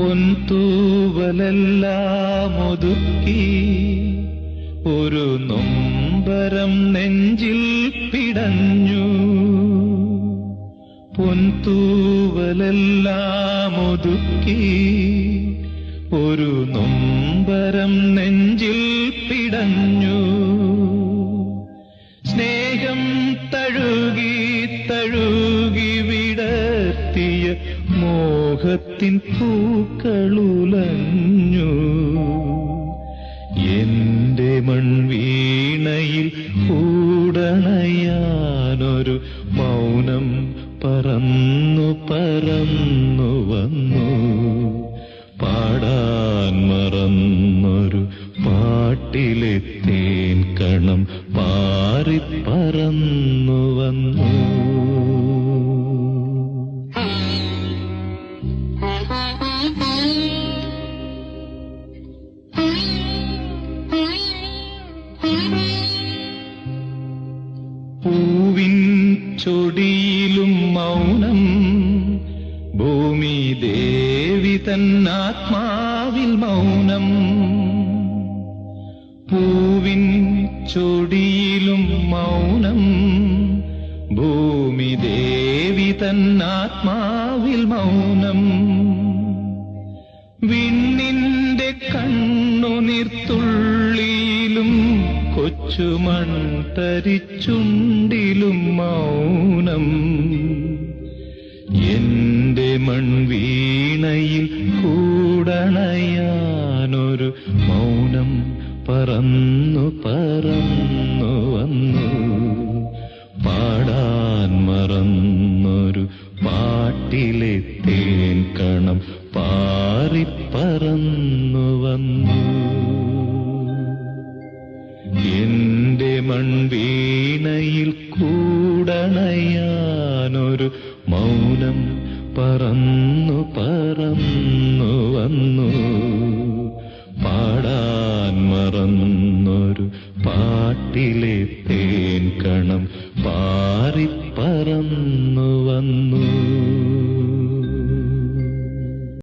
പൊൻതൂവലെല്ലാം ഒരു നൊമ്പരം നെഞ്ചിൽ പിടഞ്ഞു. പൊൻതൂവലെല്ലാം ഒരു നൊമ്പരം നെഞ്ചിൽ പിടഞ്ഞു. സ്നേഹം തഴുകി തഴുകി വിടർത്തിയ മോഹത്തിൻ പൂക്കളുലഞ്ഞു. എന്റെ മൺവീണയിൽ കൂടണയാനൊരു മൗനം പറന്നു പറന്നു വന്നു. പാടാൻ മറന്നൊരു പാട്ടിലെ തേൻ കണം പാറി പറന്നു വന്നു. പൂവിൻ ചൊടിയിലും മൗനം ഭൂമി ദേവി തന്നാത്മാവിൽ മൗനം. പൂവിൻ ചൊടിയിലും മൗനം ഭൂമി ദേവി തന്നാത്മാവിൽ മൗനം. വിണ്ണിന്റെ കണ്ണുനീർത്തുള്ളിയിലും കൊച്ചുമൺ തരിച്ചുണ്ടിലും മൗനം. എന്റെ മൺവീണയിൽ കൂടണയാനൊരു മൗനം പറന്നു പറന്നു വന്നു. പാടാൻ മറന്നൊരു പാട്ടിലെ തേൻ കണം പാറിപ്പറന്നു വന്നു. മൺവീണയിൽ കൂടണയാനൊരു മൗനം പറന്നു പറന്നു വന്നു. പാടാൻ മറന്നൊരു പാട്ടിലെ തേൻ കണം പാറിപ്പറന്നു വന്നു.